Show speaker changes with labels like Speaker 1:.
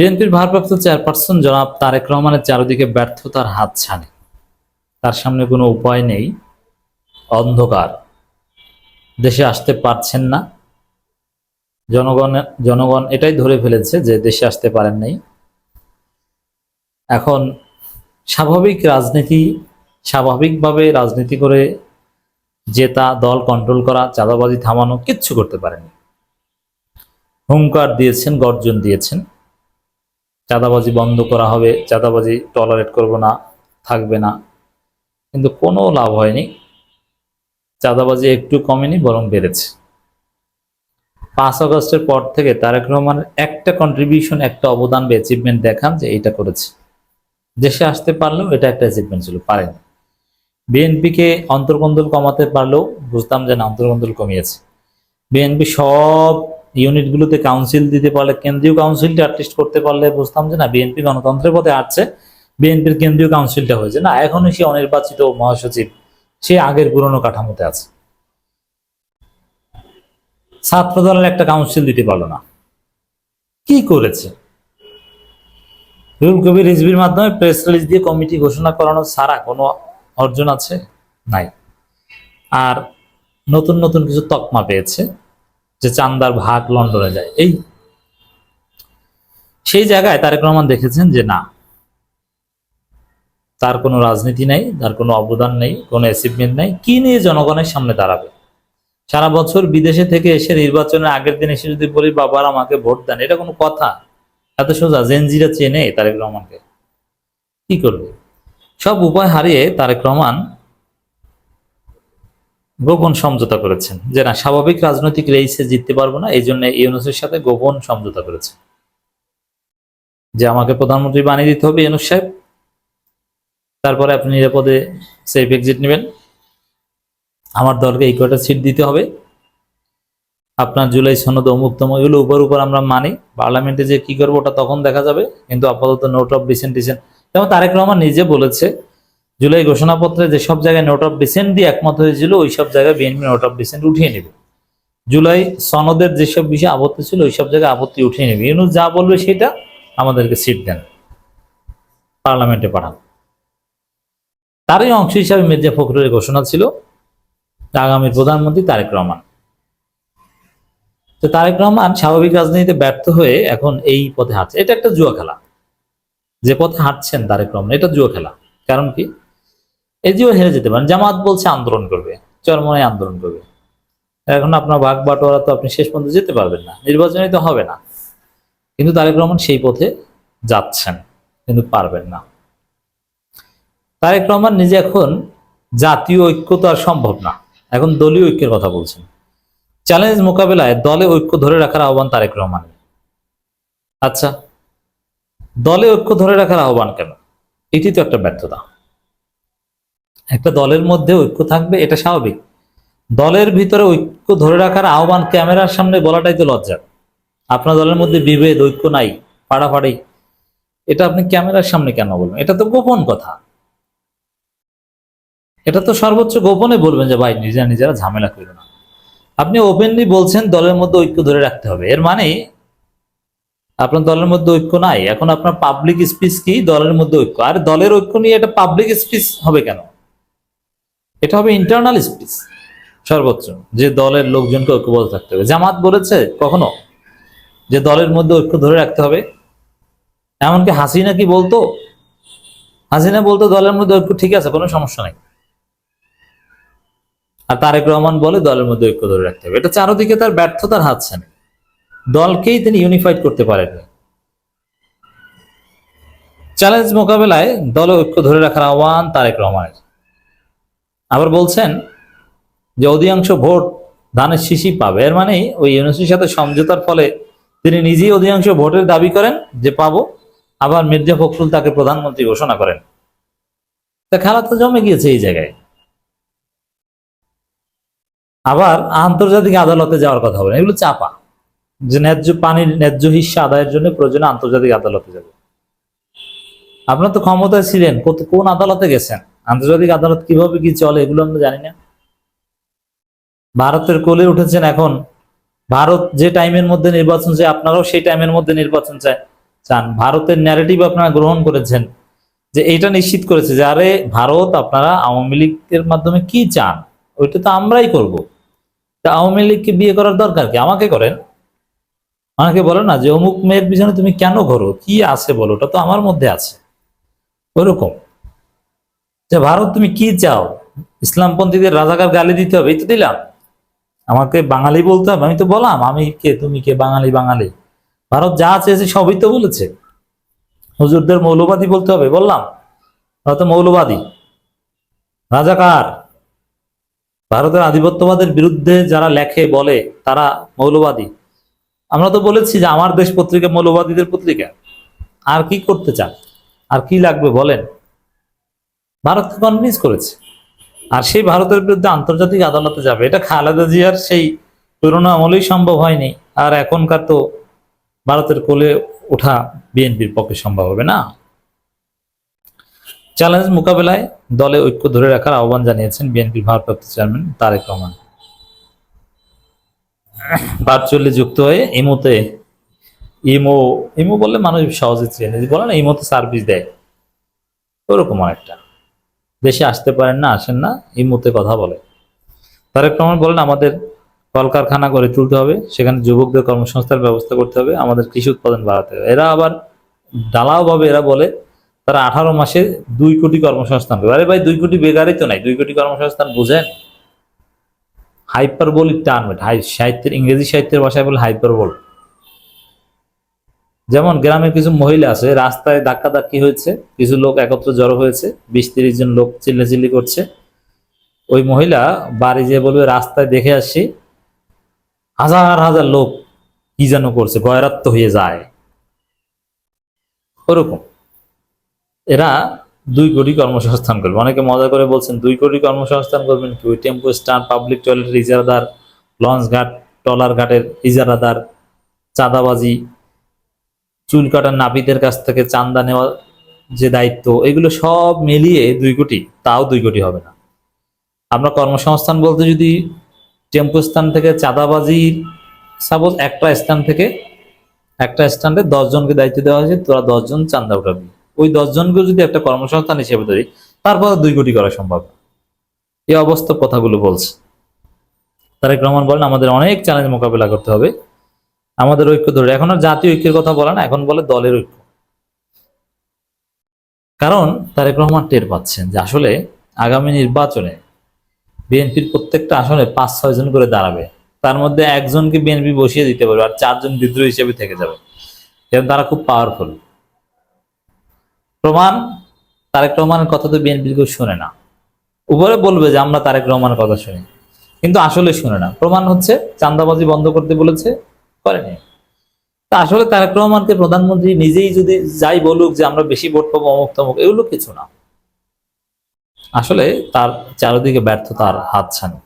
Speaker 1: বিএনপির ভারপ্রাপ্ত চেয়ারপারসন জনাব তারেক রহমানের চারিদিকে ব্যর্থতার হাত ছাড়ে তার সামনে কোনো উপায় নেই, অন্ধকার। দেশে আসতে পারছেন না। জনগণ জনগণ এটাই ধরে ফেলেছে যে দেশে আসতে পারেন নাই। এখন স্বাভাবিক রাজনীতি, স্বাভাবিকভাবে রাজনীতি করে জেতা, দল কন্ট্রোল করা, চাঁদাবাজি থামানো কিচ্ছু করতে পারেনি হুঙ্কার দিয়েছেন, গর্জন দিয়েছেন। চাঁদাবাজি বন্ধ করা হবে, চাঁদাবাজি টলারেট করব না, থাকবে না। কিন্তু কোনো লাভ হয়নি। চাঁদাবাজি একটু কমেনি, বরং বেড়েছে। পাঁচ আগস্টের পর থেকে তারেক রহমানের একটা কন্ট্রিবিউশন একটা অবদান বা অ্যাচিভমেন্ট দেখান যে এটা করেছে। দেশে আসতে পারলেও এটা একটা অ্যাচিভমেন্ট ছিল, পারেন। বিএনপিকে অন্তর্কন্দল কমাতে পারলেও বুঝতাম যে না অন্তর্কন্দল কমিয়েছে। বিএনপি সব ইউনিটগুলোতে কাউন্সিল দিতে পারলে, কেন্দ্রীয় কাউন্সিলটা অ্যাটলিস্ট করতে পারলে বুঝতাম যে না বিএনপি গণতন্ত্রের পথে আসছে বিএনপির কেন্দ্রীয় কাউন্সিলটা হয়েছে। না, এখনই সে অনির্বাচিত মহাসচিব, সে আগের পুরনো কাঠামোতে আছে। ছাত্র দলের একটা কাউন্সিল দিতে পারল না। কি করেছে? রুল কবির রিজভির মাধ্যমে প্রেস রিলিজ দিয়ে কমিটি ঘোষণা করানো ছাড়া কোনো অর্জন আছে? নাই। আর নতুন নতুন কিছু তকমা পেয়েছে। যে চান্দার ভাগ লন্ডনে যায়। এই সেই জায়গায় তারেক রহমান দেখেছেন যে না, তার কোনো রাজনীতি নাই, তার কোনো অবদান নেই, কোনো অ্যাচিভমেন্ট নেই, কি নিয়ে জনগণের সামনে দাঁড়াবে? সারা বছর বিদেশে থেকে এসে নির্বাচনের আগের দিন এসে যদি বলি, বাবার আমাকে ভোট দেন, এটা কোনো কথা। এত সোজা জেনজিরা চেনে তারেক রহমানকে। কি করবে? সব উপায় হারিয়ে তারেক রহমান গোপন সমঝোতা করেছেন। যে না, স্বাভাবিক রাজনৈতিক রেইসে জিততে পারব না এই জন্য ইউনুসের সাথে গোপন সমঝোতা করেছে। যে আমাকে প্রধানমন্ত্রী বানিয়ে দিতে হবে ইউনুস সাহেব, তারপরে আপনি নিরাপদে সেফ এক্সিট নেবেন। আমার দলকে এই কয়টা সিট দিতে হবে। আপনার জুলাই সনদ অমুক এগুলো উপর উপর আমরা মানি। পার্লামেন্টে যে কি করব ওটা তখন দেখা যাবে, কিন্তু আপাতত নোট অফ ডিসেন্ট ডিসেন্ট যেমন তারেক রহমান নিজে বলেছে জুলাই ঘোষণাপত্রে যে সব জায়গায় নোট অফ ডিসেন্ট দিয়ে একমত হয়েছিল, ওই সব জায়গায় বিএনপি নোট অফ ডিসেন্ট উঠিয়ে নেবে। জুলাই সনদের যেসব বিষয়ে আপত্তি ছিল, ওই সব জায়গায় আপত্তি উঠিয়ে নেবে। ইউনুস যা বলবে সেটা আমাদেরকে সিট দেন পার্লামেন্টে পাঠান। তারই অংশ হিসাবে মির্জা ফখরুলের ঘোষণা ছিল আগামী প্রধানমন্ত্রী তারেক রহমান। তো তারেক রহমান স্বাভাবিক রাজনীতিতে ব্যর্থ হয়ে এখন এই পথে হাঁটছে। এটা একটা জুয়া খেলা। যে পথে হাঁটছেন তারেক রহমান, এটা জুয়া খেলা। কারণ কি? এই জুয়া হেরে যেতে পারেন। জামাত বলছে আন্দোলন করবে, চরমনায় আন্দোলন করবে। এখন আপনার ভাগ বাটোয়ারা তো আপনি শেষ পর্যন্ত যেতে পারবেন না নির্বাচনে তো হবে না। কিন্তু তারেক রহমান সেই পথে যাচ্ছেন, কিন্তু পারবেন না। তারেক রহমান নিজে এখন জাতীয় ঐক্য তো আর সম্ভব না, এখন দলীয় ঐক্যের কথা বলছেন। চ্যালেঞ্জ মোকাবেলায় দলে ঐক্য ধরে রাখার আহ্বান তারেক রহমানের। আচ্ছা দলে ঐক্য ধরে রাখার আহ্বান কেন? এটি তো একটা ব্যর্থতা। একটা দলের মধ্যে ঐক্য থাকবে, এটা স্বাভাবিক। দলের ভিতরে ঐক্য ধরে রাখার আহ্বান ক্যামেরার সামনে বলাটাই তো লজ্জার আপনার দলের মধ্যে বিভেদ, ঐক্য নাই, ফাড়াফাড়ি। এটা আপনি ক্যামেরার সামনে কেন বলবেন? এটা তো গোপন কথা। এটা তো সর্বোচ্চ গোপনে বলবেন যে, ভাই, নিজেরা নিজেরা ঝামেলা করবে না। আপনি ওপেনলি বলছেন, দলের মধ্যে ঐক্য ধরে রাখতে হবে। এর মানে আপনার দলের মধ্যে ঐক্য নাই। এখন আপনার পাবলিক স্পিচ কি? দলের মধ্যে ঐক্য। আর দলের ঐক্য নিয়ে এটা পাবলিক স্পিচ হবে কেন? এটা হবে ইন্টারনাল স্পিচ সর্বোচ্চ। যে দলের লোকজনকে ঐক্যবদ্ধ থাকতে হবে। জামাত বলেছে কখনো যে দলের মধ্যে ঐক্য ধরে রাখতে হবে। এমনকি হাসিনা কি বলতো? হাসিনা বলতো দলের মধ্যে ঐক্য ঠিক আছে, কোনো সমস্যা নাই। আর তারেক রহমান বলে দলের মধ্যে ঐক্য ধরে রাখতে হবে। এটা চারোদিকে তার ব্যর্থতার হাত ছানে। দলকেই তিনি ইউনিফাইড করতে পারেননি। চ্যালেঞ্জ মোকাবেলায় দলে ঐক্য ধরে রাখার আহ্বান তারেক রহমানের। আবার বলছেন যে অধিকাংশ ভোট ধানের শিশি পাবে। এর মানে ওই ইউনিভার্সিটির সাথে সমঝোতার ফলে তিনি নিজেই অধিকাংশ ভোটের দাবি করেন যে পাবো, আবার মির্জা ফখরুল তাকে প্রধানমন্ত্রী ঘোষণা করেন। তা খেলা তো জমে গিয়েছে এই জায়গায়। আবার আন্তর্জাতিক আদালতে যাওয়ার কথা বলেন। এগুলো চাপা। যে ন্যায্য পানির ন্যায্য হিস্সা আদায়ের জন্য প্রয়োজনে আন্তর্জাতিক আদালতে যাবে। আপনার তো ক্ষমতায় ছিলেন কোন আদালতে গেছেন? আন্তর্জাতিক আদালত কীভাবে কি চলে এগুলো আমরা জানি না। ভারতের কোলে উঠেছেন এখন। ভারত যে টাইমের মধ্যে নির্বাচন চায়, আপনারাও সেই টাইমের মধ্যে নির্বাচন চায়, চান। ভারতের ন্যারেটিভ আপনারা গ্রহণ করেছেন যে এটা নিশ্চিত করেছে যে, আরে ভারত, আপনারা আওয়ামী লীগের মাধ্যমে কি চান, ওইটা তো আমরাই করব। তা আওয়ামী লীগকে বিয়ে করার দরকার কি? আমাকে করেন। আমাকে বলো না যে, অমুক মেয়ের পিছনে তুমি কেন ঘোরো? কি আছে বলো? ওটা তো আমার মধ্যে আছে। ওরকম যে ভারত, তুমি কি চাও? ইসলামপন্থীদের রাজাকার গালি দিতে হবে, এই তো দিলাম। আমাকে বাঙালি বলতে হবে, আমি তো বললাম, আমি কে, তুমি কে, বাঙালি বাঙালি। ভারত যা চেয়েছে সবই তো বলেছে। হুজুরদের মৌলবাদী বলতে হবে, বললাম। ওরা তো মৌলবাদী। রাজাকার। ভারতের আধিপত্যবাদের বিরুদ্ধে যারা লেখে, বলে, তারা মৌলবাদী। আমরা তো বলেছি যে আমার দেশ পত্রিকা মৌলবাদীদের পত্রিকা। আর কি করতে চান? আর কি লাগবে, বলেন। ভারতকে কনভিন্স করেছে। আর সেই ভারতের বিরুদ্ধে আন্তর্জাতিক আদালতে যাবে। এটা খালেদা জিয়ার সেই পুরোনো আমলেই সম্ভব হয়নি। আর এখনকার তো ভারতের কোলে ওঠা বিএনপির পক্ষে সম্ভব হবে না। চ্যালেঞ্জ মোকাবেলায় দলে ঐক্য ধরে রাখার আহ্বান জানিয়েছেন বিএনপির ভারপ্রাপ্ত চেয়ারম্যান তারেক রহমান। ভার্চুয়ালি যুক্ত হয়ে ইমোতে ইমো ইমো বললে মানুষ সহজে চেনে। বলে না, ইমোতে সার্ভিস দেয়। ওরকম অনেকটা দেশে আসতে পারেন না, আসেন না ইমোতে কথা বলে। তারেক রহমান বলেন, আমাদের কলকারখানা গড়ে তুলতে হবে, সেখানে যুবকদের কর্মসংস্থার ব্যবস্থা করতে হবে, আমাদের কৃষি উৎপাদন বাড়াতে হবে। এরা আবার ডালাও ভাবে এরা বলে, তারা আঠারো মাসে দুই কোটি কর্মসংস্থান আরে ভাই, দুই কোটি বেকারই তো নাই, দুই কোটি কর্মসংস্থান বুঝেন? হাইপার বলি টার্ম হাই সাহিত্যের, ইংরেজি সাহিত্যের ভাষায় বলে হাইপার বল যেমন গ্রামের কিছু মহিলা আছে, রাস্তায় ধাক্কা ধাক্কি হয়েছে, কিছু লোক একত্র জড়ো হয়েছে, বিশ তিরিশ জন লোক চিল্লাচিল্লি করছে। ওই মহিলা বাড়ি যেয়ে বলবে, রাস্তায় দেখে আসি, হাজার হাজার লোক কি যেন করছে গয়রাত্ম হয়ে যায়। ওরকম। এরা দুই কোটি কর্মসংস্থান করবে। অনেকে মজা করে বলছেন, দুই কোটি কর্মসংস্থান করবেন কি? ওই টেম্পো স্ট্যান্ড, পাবলিক টয়লেটের ইজারাদার লঞ্চ ঘাট টলার ঘাটের ইজারাদার, চাঁদাবাজি চুল কাটার নাপিতের কাছ থেকে চান্দা নেওয়া যে দায়িত্ব, এগুলো সব মিলিয়ে দুই কোটি, তাও দুই কোটি হবে না। আমরা কর্মসংস্থান বলতে যদি টেম্পো স্থান থেকে চাঁদাবাজির সাপোজ একটা স্থান থেকে একটা স্ট্যান্ডে দশজনকে দায়িত্ব দেওয়া হয়েছে, তোরা দশজন চান্দা উঠাবি। ওই দশজনকেও যদি একটা কর্মসংস্থান হিসেবে ধরি তারপর দুই কোটি করা সম্ভব। এই অবস্থা কথাগুলো বলছে। তারেক রহমান বলেন, আমাদের অনেক চ্যালেঞ্জ মোকাবেলা করতে হবে। আমাদের ঐক্য ধরে। এখন আর জাতীয় ঐক্যের কথা বলে না, এখন বলে দলের ঐক্য। কারণ তারেক রহমান টের পাচ্ছেন যে আসলে আগামী নির্বাচনে বিএনপির প্রত্যেকটা আসনে পাঁচ, ছয় জন করে দাঁড়াবে। তার মধ্যে একজনকে বিএনপি বসিয়ে দিতে পারবে আর চারজন বিদ্রোহ হিসেবে থেকে যাবে। এবং তারা খুব পাওয়ারফুল প্রমাণ, তারেক রহমানের কথা তো বিএনপির কেউ শুনে না। উপরে বলবে যে আমরা তারেক রহমানের কথা শুনি। কিন্তু আসলে শুনে না। প্রমাণ হচ্ছে চান্দাবাজি বন্ধ করতে বলেছে। করেনি তা আসলে তারেক রহমানকে প্রধানমন্ত্রী নিজেই যদি যাই বলুক যে আমরা বেশি ভোট পাবো, অমুক তমুক, এগুলো কিছু না। আসলে তার চারিদিকে ব্যর্থতার হাত ছানি।